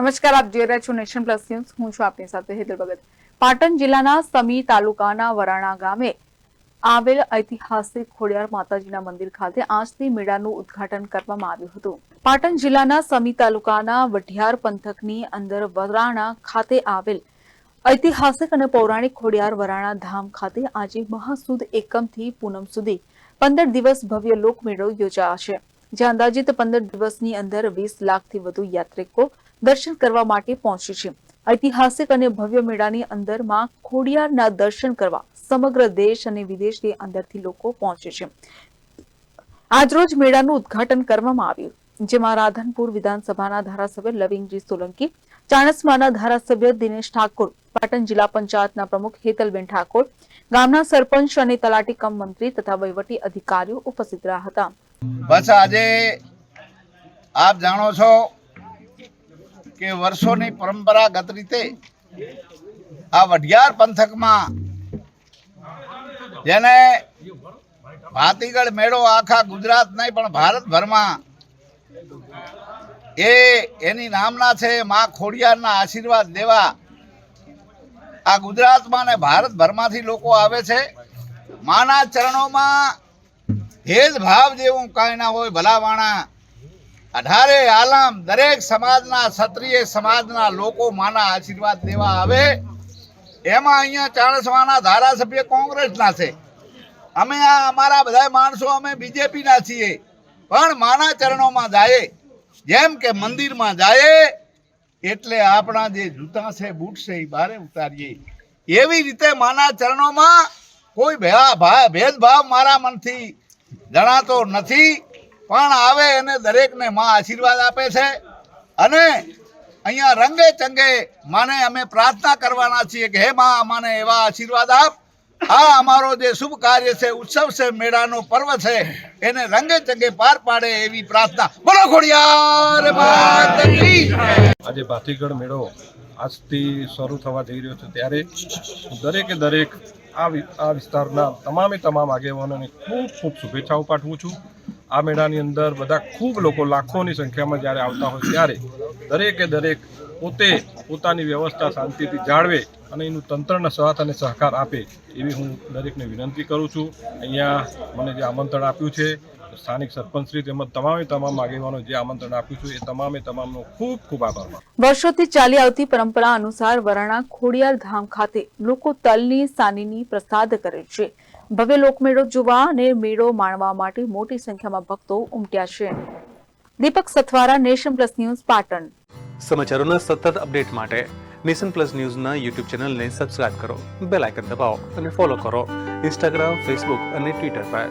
નમસ્કાર, આપ જોઈ રહ્યા છો નેશન પ્લસ ન્યૂઝ. હું છું આપની સાથે હેતલ ભગત. પાટણ જિલ્લાના સમી તાલુકાના વરાણા ગામે આવેલ ઐતિહાસિક ખોડિયાર માતાજીના મંદિર ખાતે આજથી મેળાનું ઉદ્ઘાટન કરવામાં આવ્યું હતું. પાટણ જિલ્લાના સમી તાલુકાના વઢિયાર પંથકની અંદર વરાણા ખાતે આવેલ ઐતિહાસિક અને પૌરાણિક ખોડિયાર વરાણા ધામ ખાતે આજે મહાસુદ એકમથી પૂનમ સુધી પંદર દિવસ ભવ્ય લોકમેળો યોજાશે. જે અંદાજિત પંદર દિવસની અંદર વીસ લાખથી વધુ યાત્રિકો દર્શન કરવા માટે પહોંચી છે. ઐતિહાસિક અને ભવ્ય મેળાની અંદરમાં ખોડિયારના દર્શન કરવા સમગ્ર દેશ અને વિદેશની અંદરથી લોકો પહોંચે છે. આજરોજ મેળાનું ઉદઘાટન કરવામાં આવ્યું, જેમાં રાધનપુર વિધાનસભાના ધારાસભ્ય લવિંગજી સોલંકી, ચાણસમાના ધારાસભ્ય દિનેશ ઠાકોર, પાટણ જિલ્લા પંચાયતના પ્રમુખ હેતલબેન ઠાકોર, ગામના સરપંચ અને તલાટી કમ મંત્રી તથા વહીવટી અધિકારીઓ ઉપસ્થિત રહ્યા હતા. બસ આજે આપ જાણો છો કે વર્ષોની પરંપરાગત રીતે આ વઢિયાર પંથકમાં જેને ભાતીગળ મેળો આખા ગુજરાત નહીં, પણ ભારતભરમાં એ એની નામના છે, મા ખોડિયારના આશીર્વાદ દેવા. આ ગુજરાતમાં ને ભારતભરમાંથી લોકો આવે છે. માના ચરણોમાં ભેદભાવ જેવું કાંઈ ના હોય, ભલાવાણા અઢારે આલમ, દરેક સમાજના ક્ષત્રિય સમાજના લોકો માના આશીર્વાદ લેવા આવે. એમાં અહીંયા ચાણસમાના ધારાસભ્ય કોંગ્રેસના છે. અમે આ અમારા બધા માણસો, અમે બીજેપીના છીએ. પણ માના ચરણોમાં જાય. જેમ કે મંદિરમાં જાય, એટલે આપણા જે જૂતા છે, બૂટ છે, એ બારે ઉતારીએ. એવી રીતે માના ચરણોમાં કોઈ ભેદભાવ મારા મનથી જણાતો નથી. પણ આવે અને દરેકને માં આશીર્વાદ આપે છે. અને અહીંયા રંગે ચંગે માને અમે પ્રાર્થના કરવાના છીએ કે હે માં, અમાને એવા આશીર્વાદ આપ. આ અમારો જે શુભ કાર્ય છે, ઉત્સવ છે, મેળાનો પર્વ છે, એને રંગે ચંગે પાર પાડે એવી પ્રાર્થના. બોલો ખોડિયાર. આજે ભાતીગઢ મેળો આજથી શરૂ થવા જઈ રહ્યો છે. ત્યારે દરેકે દરેક આ વિસ્તારના તમામે તમામ આગેવાનોને ખૂબ ખૂબ શુભેચ્છાઓ પાઠવું છું. આ મેળાની અંદર બધા ખૂબ લોકો લાખોની સંખ્યામાં જ્યારે આવતા હોય ત્યારે દરેકે દરેક પોતે પોતાની વ્યવસ્થા શાંતિથી જાળવે અને એનું તંત્રના સાથ અને સહકાર આપે એવી હું દરેકને વિનંતી કરું છું. અહીંયા મને જે આમંત્રણ આપ્યું છે, સ્થાનિક સરપંચશ્રી તેમજ તમામે તમામ આગેવાનો જે આમંત્રણ આપ્યું છે, એ તમામે તમામનો ખૂબ ખૂબ આભાર વર્ષોથી ચાલી આવતી પરંપરા અનુસાર વરાણા ખોડિયાર ધામ ખાતે લોકો તલની, સાનીની પ્રસાદ કરે છે. ભવ્ય લોકમેળો જોવા અને મેળો માણવા માટે મોટી સંખ્યામાં ભક્તો ઉમટ્યા છે. Deepak Sathwara, nation plus news, Patan. સમાચારોના સતત અપડેટ માટે નેશન પ્લસ ન્યૂઝના યુટ્યુબ ચેનલને સબસ્ક્રાઇબ કરો, બેલ આઇકન દબાવો અને ફોલો કરો. ઇન્સ્ટાગ્રામ, ફેસબુક અને ટ્વિટર પર.